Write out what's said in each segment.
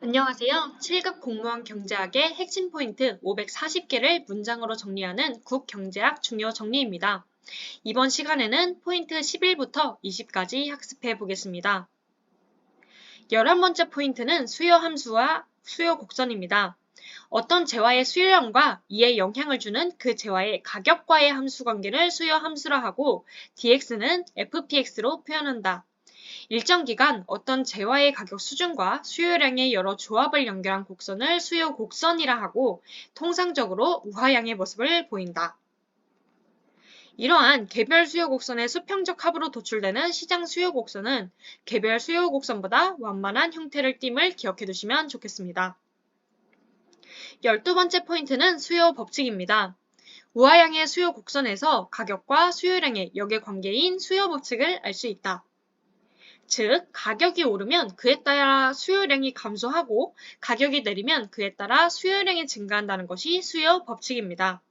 안녕하세요. 7급 공무원 경제학의 핵심 포인트 540개를 문장으로 정리하는 국경제학 중요 정리입니다. 이번 시간에는 포인트 11부터 20까지 학습해 보겠습니다. 11번째 포인트는 수요 함수와 수요 곡선입니다. 어떤 재화의 수요량과 이에 영향을 주는 그 재화의 가격과의 함수 관계를 수요 함수라 하고 dx는 fpx로 표현한다. 일정 기간 어떤 재화의 가격 수준과 수요량의 여러 조합을 연결한 곡선을 수요 곡선이라 하고 통상적으로 우하향의 모습을 보인다. 이러한 개별 수요 곡선의 수평적 합으로 도출되는 시장 수요 곡선은 개별 수요 곡선보다 완만한 형태를 띠을 기억해 두시면 좋겠습니다. 열두 번째 포인트는 수요 법칙입니다. 우하향의 수요 곡선에서 가격과 수요량의 역의 관계인 수요 법칙을 알 수 있다. 즉, 가격이 오르면 그에 따라 수요량이 감소하고 가격이 내리면 그에 따라 수요량이 증가한다는 것이 수요 법칙입니다.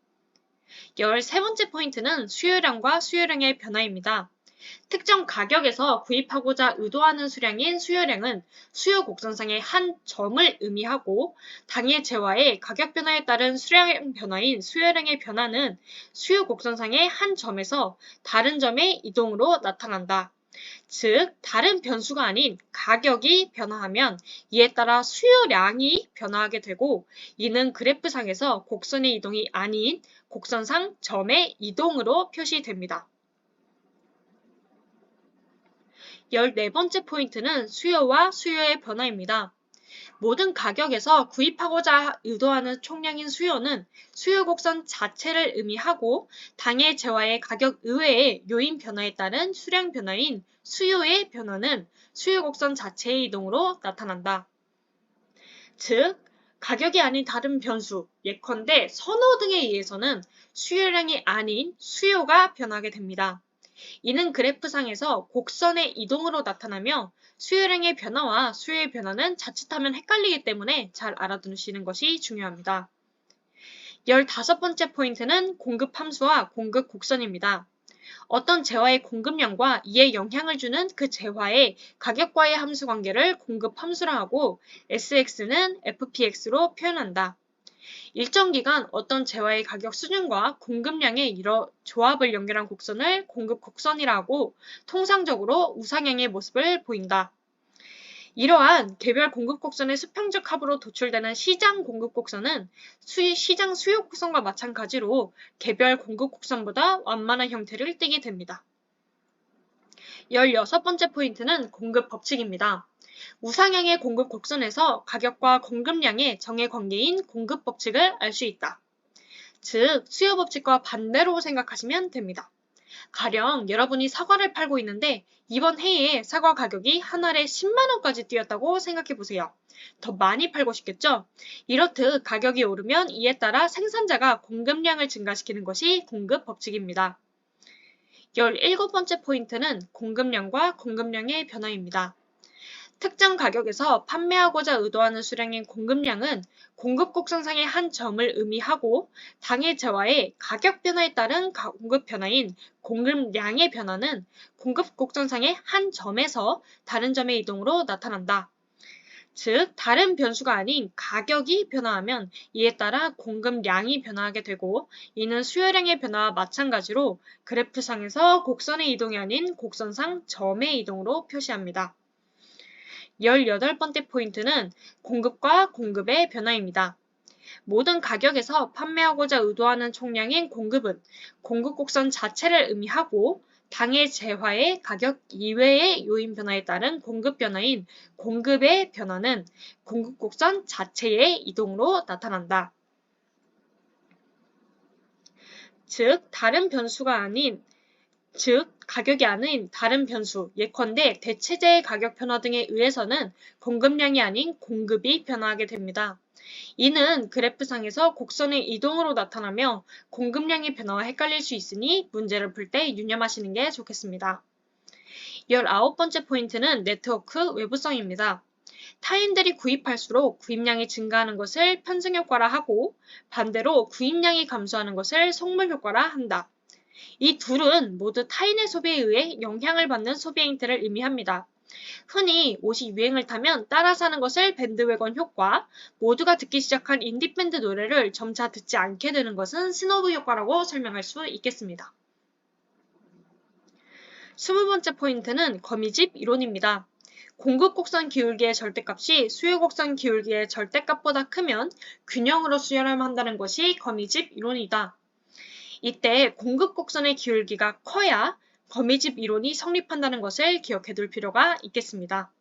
13번째 포인트는 수요량과 수요량의 변화입니다. 특정 가격에서 구입하고자 의도하는 수량인 수요량은 수요 곡선상의 한 점을 의미하고 당의 재화의 가격 변화에 따른 수량 변화인 수요량의 변화는 수요 곡선상의 한 점에서 다른 점의 이동으로 나타난다. 즉, 다른 변수가 아닌 가격이 변화하면 이에 따라 수요량이 변화하게 되고 이는 그래프상에서 곡선의 이동이 아닌 곡선상 점의 이동으로 표시됩니다. 14번째 포인트는 수요와 수요의 변화입니다. 모든 가격에서 구입하고자 의도하는 총량인 수요는 수요 곡선 자체를 의미하고 당의 재화의 가격 의외의 요인 변화에 따른 수량 변화인 수요의 변화는 수요 곡선 자체의 이동으로 나타난다. 즉, 가격이 아닌 다른 변수, 예컨대 선호 등에 의해서는 수요량이 아닌 수요가 변하게 됩니다. 이는 그래프상에서 곡선의 이동으로 나타나며 수요량의 변화와 수요의 변화는 자칫하면 헷갈리기 때문에 잘 알아두시는 것이 중요합니다. 15번째 포인트는 공급 함수와 공급 곡선입니다. 어떤 재화의 공급량과 이에 영향을 주는 그 재화의 가격과의 함수 관계를 공급 함수라 하고 SX는 FPX로 표현한다. 일정 기간 어떤 재화의 가격 수준과 공급량의 여러 조합을 연결한 곡선을 공급 곡선이라고 통상적으로 우상향의 모습을 보인다. 이러한 개별 공급 곡선의 수평적 합으로 도출되는 시장 공급 곡선은 수, 시장 수요 곡선과 마찬가지로 개별 공급 곡선보다 완만한 형태를 띠게 됩니다. 16번째 포인트는 공급 법칙입니다. 우상향의 공급 곡선에서 가격과 공급량의 정의 관계인 공급 법칙을 알 수 있다. 즉, 수요 법칙과 반대로 생각하시면 됩니다. 가령 여러분이 사과를 팔고 있는데 이번 해에 사과 가격이 한 알에 10만원까지 뛰었다고 생각해 보세요. 더 많이 팔고 싶겠죠? 이렇듯 가격이 오르면 이에 따라 생산자가 공급량을 증가시키는 것이 공급 법칙입니다. 17번째 포인트는 공급량과 공급량의 변화입니다. 특정 가격에서 판매하고자 의도하는 수량인 공급량은 공급 곡선상의 한 점을 의미하고 당의 재화의 가격 변화에 따른 공급 변화인 공급량의 변화는 공급 곡선상의 한 점에서 다른 점의 이동으로 나타난다. 즉, 다른 변수가 아닌 가격이 변화하면 이에 따라 공급량이 변화하게 되고 이는 수요량의 변화와 마찬가지로 그래프상에서 곡선의 이동이 아닌 곡선상 점의 이동으로 표시합니다. 18번째 포인트는 공급과 공급의 변화입니다. 모든 가격에서 판매하고자 의도하는 총량인 공급은 공급 곡선 자체를 의미하고 당의 재화의 가격 이외의 요인 변화에 따른 공급 변화인 공급의 변화는 공급 곡선 자체의 이동으로 나타난다. 즉, 다른 변수가 아닌 즉 가격이 아닌 다른 변수, 예컨대 대체재의 가격 변화 등에 의해서는 공급량이 아닌 공급이 변화하게 됩니다. 이는 그래프상에서 곡선의 이동으로 나타나며 공급량의 변화와 헷갈릴 수 있으니 문제를 풀 때 유념하시는 게 좋겠습니다. 19번째 포인트는 네트워크 외부성입니다. 타인들이 구입할수록 구입량이 증가하는 것을 편승 효과라 하고 반대로 구입량이 감소하는 것을 속물 효과라 한다. 이 둘은 모두 타인의 소비에 의해 영향을 받는 소비 행태를 의미합니다. 흔히 옷이 유행을 타면 따라 사는 것을 밴드웨건 효과, 모두가 듣기 시작한 인디밴드 노래를 점차 듣지 않게 되는 것은 스노브 효과라고 설명할 수 있겠습니다. 스무 번째 포인트는 거미집 이론입니다. 공급 곡선 기울기의 절대값이 수요 곡선 기울기의 절대값보다 크면 균형으로 수렴한다는 것이 거미집 이론이다. 이때 공급 곡선의 기울기가 커야 거미집 이론이 성립한다는 것을 기억해 둘 필요가 있겠습니다.